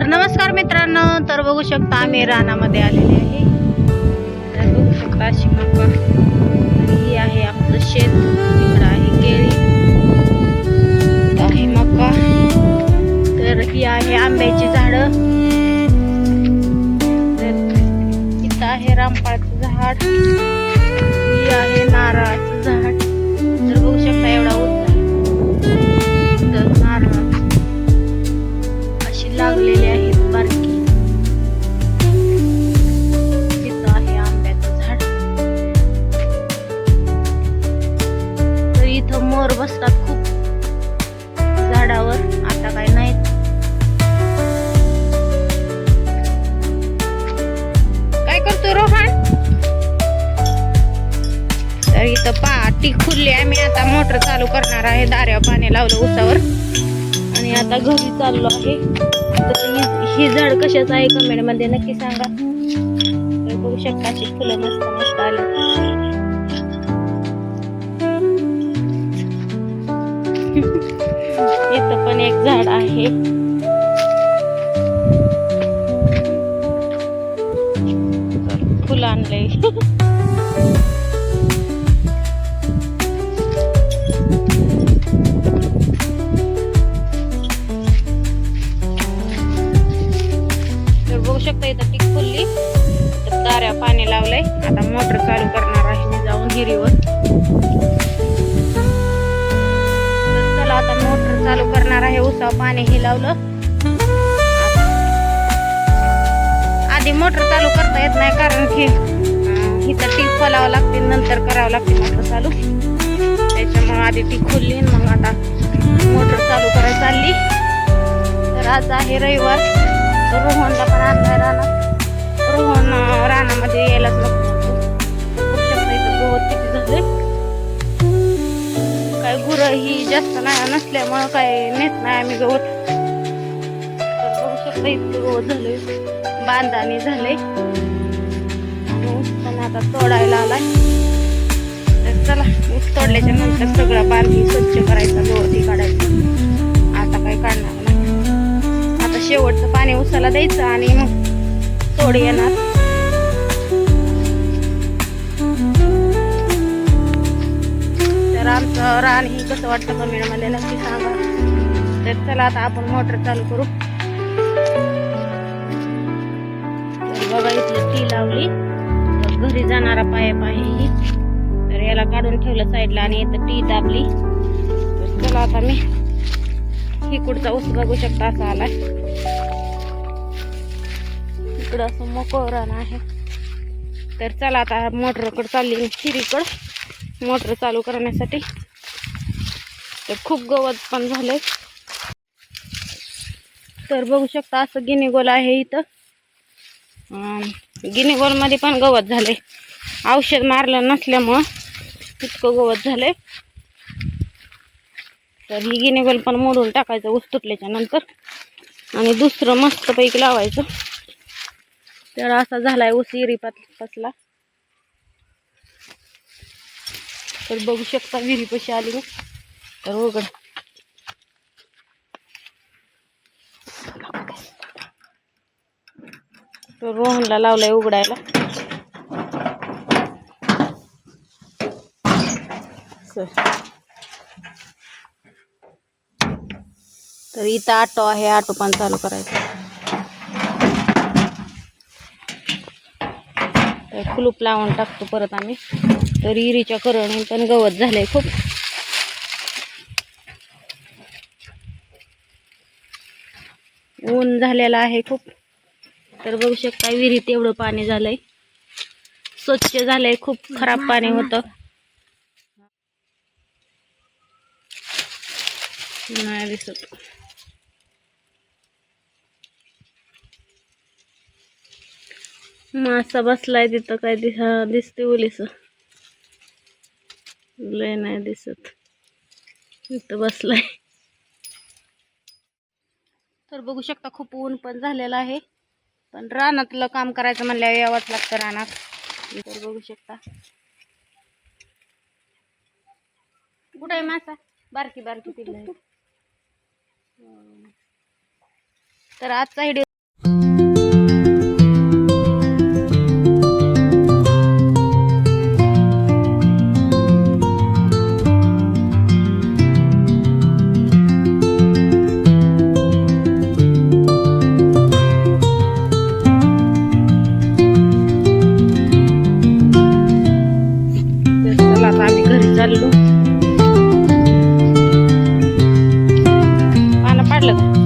तर नमस्कार मित्रांनो तर बघू शकता आम्ही रानामध्ये आलेले आहे. तर बघू शकता अशी ही आहे आपलं शेत बसतात खूप. झाडावर आता काय नाहीत. काय करतो रोहन? तर इथं पाटी खुलली आहे. मी आता मोटर चालू करणार आहे. दाऱ्या पाणी लावलं उसावर. आणि आता घरी चाललो आहे. तर ही- झाड कशाच आहे कमेंटमध्ये नक्की सांगा. बघू शकता फुलं मस्त मस्त आली. इथं पण एक झाड आहे. तर फुलं आणलंय. बघू शकता इथं टीक फुलली. तर ताऱ्या पाणी लावलंय. आता मोटर चालू करणार आहे मी जाऊन हिरीवर. करणार पाणी हे लावलं. आधी मोटर चालू करता येत नाही कारण की अं, इथं टीक खोलावं लागते नंतर करावं लागते मोटर चालू. त्याच्यामुळे आधी ती खोलली मग आता मोटर चालू करायला चालली. तर आज आहे रविवार. रोहनला पण आणलाय राणा रोहन राणा गवत तर बघू शकता इतकं गवत झालंय. बांधाने झालंय हो, आणि आता तोडायला आलाय. तर चला ऊस तोडल्याच्या नंतर सगळं बांधी स्वच्छ करायचा गवती काढायचं. आता काय काढणार नाही. आता शेवटचं पाणी उसाला द्यायचं आणि मग तोड येणार. तर आमचं रान ही कसं वाटतं कमेंटमध्ये नक्की सांगा. तर चला आता आपण मोटर चालू करू. बघा इथली टी लावली. घरी जाणारा पाईप आहे ही. तर याला काढून ठेवलं साईडला आणि इथं टी दाबली. तर चला आता मी ही कुठचा ऊस बघू शकता असा आलाय. इकडं असं मोकळं आहे. तर चला आता मोटरकडं चालली खिरीकडं मोटर चालू करण्यासाठी. तर खूप गवत पण झालंय. तर बघू शकता असं गिनीगोल आहे इथं. अं, गिनीगोलमध्ये पण गवत झाले औषध मारलं नसल्यामुळं इतकं गवत झाले तर ही गिनेगोल पण मोडून टाकायचं ऊस तुटल्याच्या नंतर. आणि दुसरं मस्तपैकी लावायचं. तर असा झालाय ऊस इरी पसला. तर बघू शकता विहिरीपाशी आली तर उघड. तर रोहनला लावलाय उघडायला. तर इथं ऑटो आहे ऑटो पण चालू करायचं. कुलूप लावून टाकतो परत आम्ही. तर इरीच्या करोणी पण गवत झालंय खूप. ऊन झालेलं आहे खूप. तर बघू शकता विहिरीत एवढं पाणी झालंय. स्वच्छ झालंय खूप खराब पाणी होतं. नाही दिसत. मासा बसलाय तिथं काय दिसा दिसते ओलीस लय नाही दिसत. तिथं बसलाय. तर बघू शकता खूप ऊन पण झालेलं आहे. पण रानातलं काम करायचं म्हणल्यावर यावंच लागतं रानात. तर बघू शकता. कुठं आहे मासा? बारकी बारकी पिल्लं तर आजचा व्हिडिओ நல்லது